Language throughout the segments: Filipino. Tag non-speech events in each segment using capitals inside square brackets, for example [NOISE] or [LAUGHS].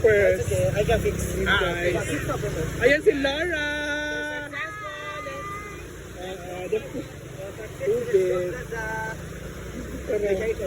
slippers? Okay, I can fix it. Ah, guys. Problem. Ayan si Laura! Uh, the tubig. Correct.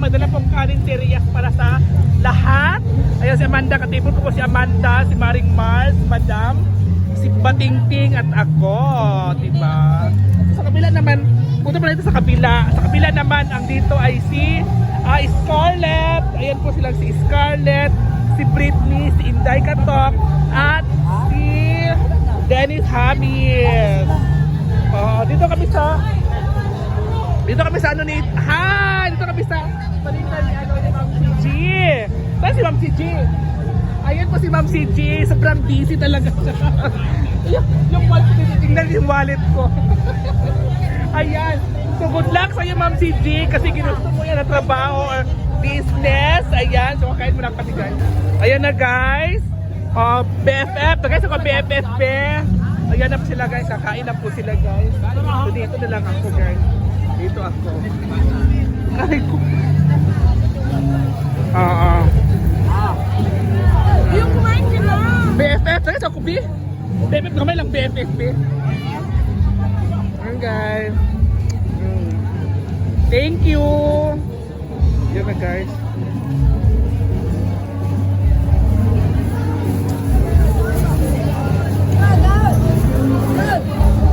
Madala pong Rhea para sa lahat. Ayan si Amanda. Katipon ko po si Amanda, si Maring Mars, Madam, si Batingting at ako. Diba? Sa kabila naman, punta pala dito sa kabila. Sa kabila naman, ang dito ay si ah, Scarlett. Ayan po silang si Scarlett, si Britney, si Inday Katok, at si Dennis Hamid. Oh, dito kami sa Dito kami sa ano ni Ha, dito kami sa palitan ni ano ni Ma'am CG. Saan si Ma'am CG? Ayan po si Ma'am CG, sobrang busy talaga siya. [LAUGHS] yung, yung wallet, tinitingnan yung wallet ko. [LAUGHS] Ayan. So good luck sa iyo Ma'am CG kasi ginusto mo yan na trabaho or business. Ayan. So kakain mo na kami guys. Ayan na guys. Uh, BFF. Guys ako BFF. Ayan na po sila guys. Kakain na po sila guys. So dito na lang ako guys. Dito ako. Ay ko. Oo. Yung kumain ka na. BFF. Kamay lang BFF. Ayan guys. Mm. Thank you. Yan na guys.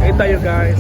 Kain tayo guys.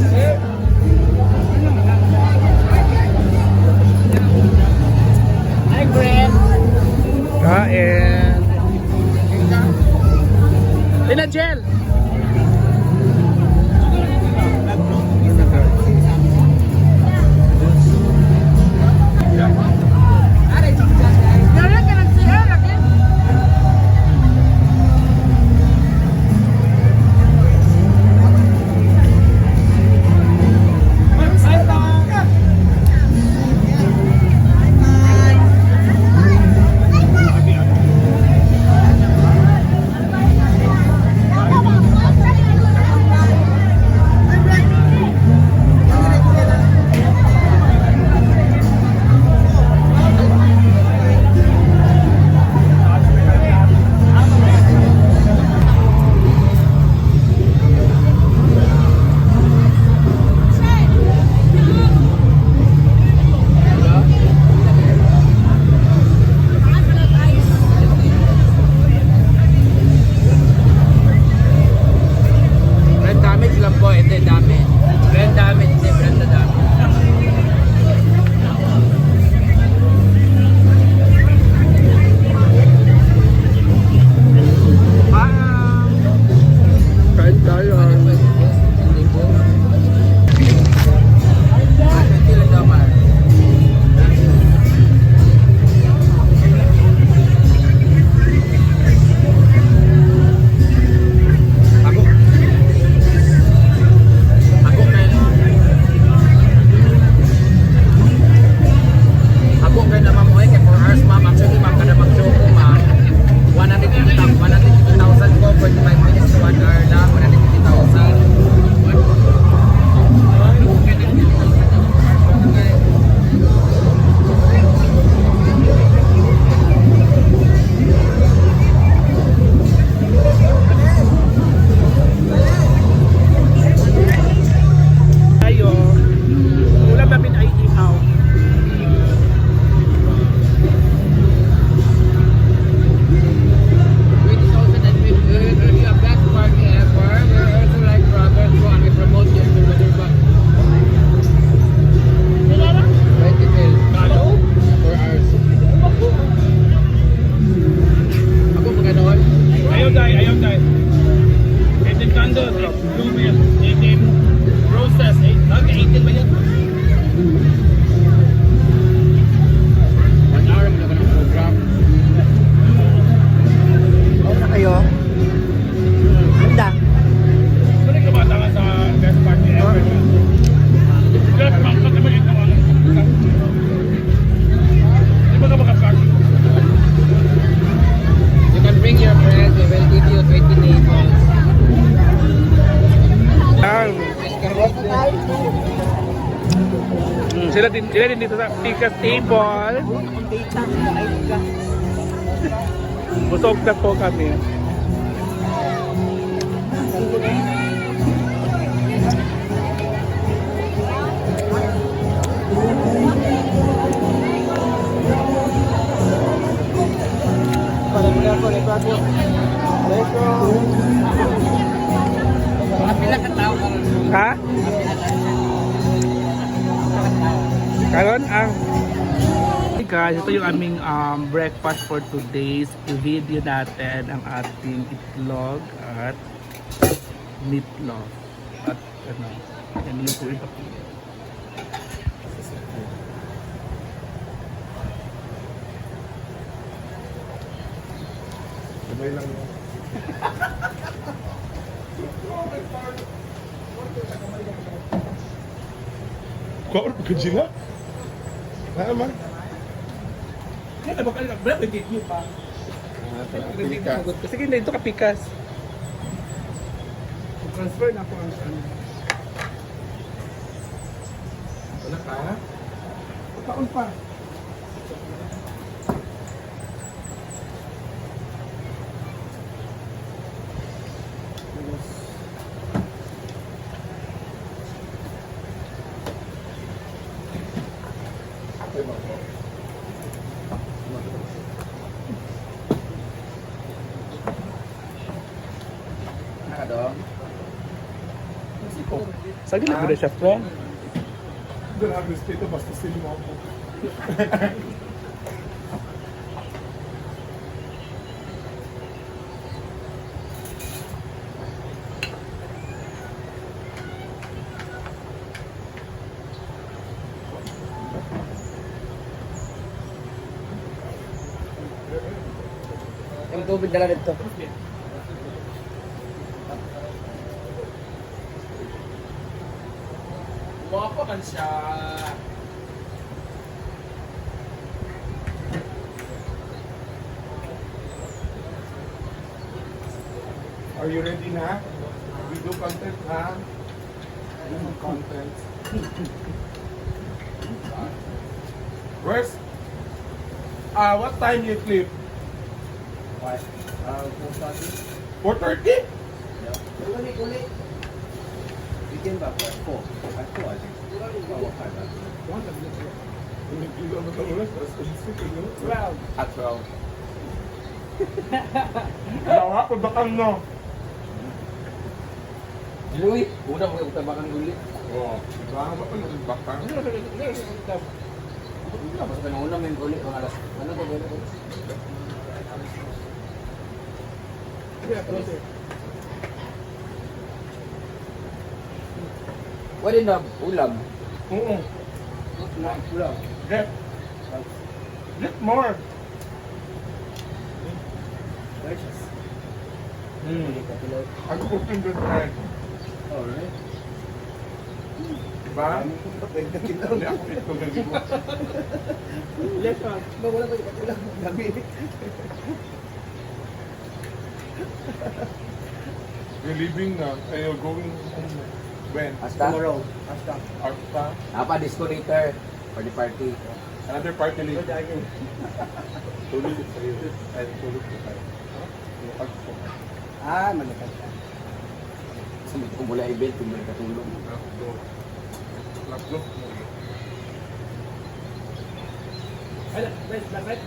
Din, sila din dito sa Picas Table. Busog na po kami. Para mo ako, ito ako. Tao ka Ha? Guys, ito yung aming um, breakfast for today's video natin ang ating itlog at meatloaf at ano, yan yung ito. Sabay lang yun. Kaur pa sila? Na naman? Kaya ba kanina, break with you pa. Pilikas. Kasi hindi ito kapikas. Transfer na ako ang ano. Wala ka? Kaon pa. Nakadong. Sa gila ko siya, friend. Grabe, dito basta sino mo ako. Yung tubig dala dito. Guwapo man siya. Are you ready na? We do content ha? We do content. Where's? Ah, what time you sleep? What? Uh, 4.30? Uli, uli. Weekend ba? 4. At 4, I think. Oh, what time? Well, At 12. Nawa ko bakal no. Luy, una mo yung tabakan guli. Oh, baka ba ano bakal? Tapos ka una may guli kung alas. Ano ba guli ko? Pwede na ulam. Oo. Ulam. Get. Get more. Delicious. Hmm. Ako ko yung good friend. Alright. Diba? Hindi ako ito ganito. yes, ma'am. Ba, wala ba yung wala. Gabi. You're leaving na. And you're going home. When? Hasta? Tomorrow. Hasta. After Apa disco later for the party. another party later. [LAUGHS] Tulog ko sa'yo. Ay, tulog ko sa'yo. Lupag ko. Ah, manikas ka. Sa kung wala event, kung wala katulong. Lapdo. Lapdo. Ay, guys, last?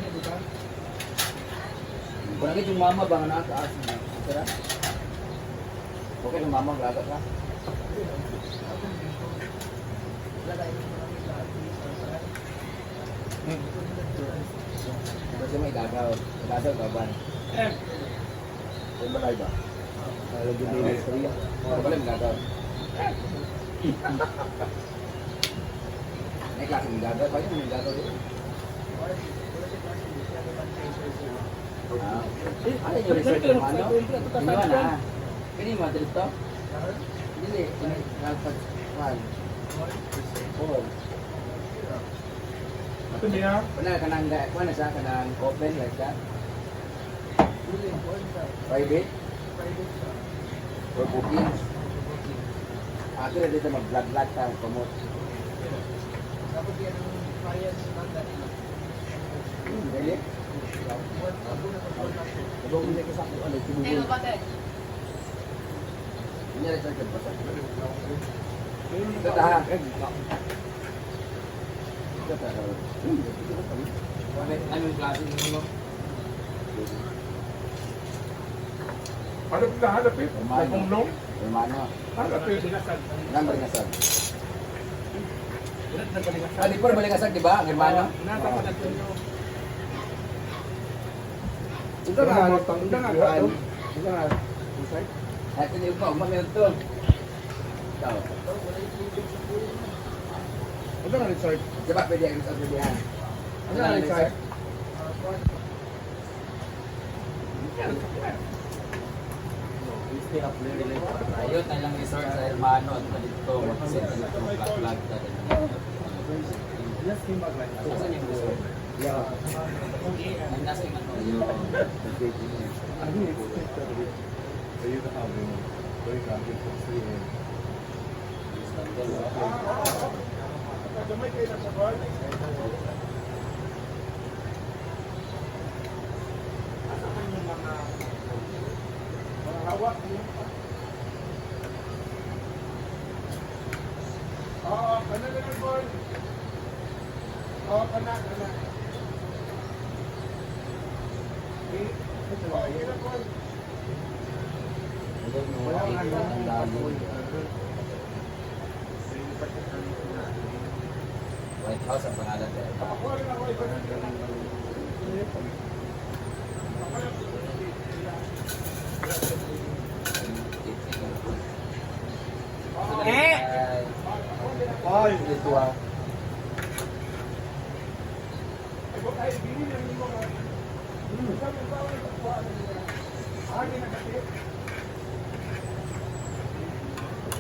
Kung nakit yung mama ba nga nakakaas na? Tara. Okay yung mama, lagat ka. Kasi may gagaw. Gagaw ka ba? Eh, Yung balay ba? Lalo din yung istorya. Ano pala yung gagaw? May klase yung gagaw. Bakit yung gagaw dito? Ah, ano yung resort ng ano? Ano na? Mo? Dili, ini nagpag kuan. Oh, Ito niya. wala ka nang kuan na sa kanang open like that. Private? For booking? Ako na dito mag-vlog-vlog ta promote. Dali. Abang mo sa sakto ano, tubugol. Kunyari sa akin, basta. Ito ta ha. Ito ta. Ano yung klase ng ano? Hanap na hanapit. Hermano. Kumlong. Hermano. Hanapit. Number nga sab. Ah, di pa balik asag, di ba? Ang hermano? Nasa pa na ito. Ito nga, ito nga, kaan. Ito nga, At hindi pa, umamin ito. Ikaw. Ito nga, resort. Di ba pwede ang sa pwedeihan? Ito nga, resort. Ayun, na lang resort sa hermano at dito. Mag-set na ito, flag-flag na din. Just came back like that. Saan yung resort? Yeah. Ang nasa yung ano? I think it's just a bit. So you can have, you know, going down to 6 a.m. Oo, kana na lang, boy. Oo, kana, kana. Eh, oo, yun lang, boy. Wala nga ang dami. White House ang pangalan dito. Ako rin ako, iba na lang. Eh! Ay, ito ah. Ay,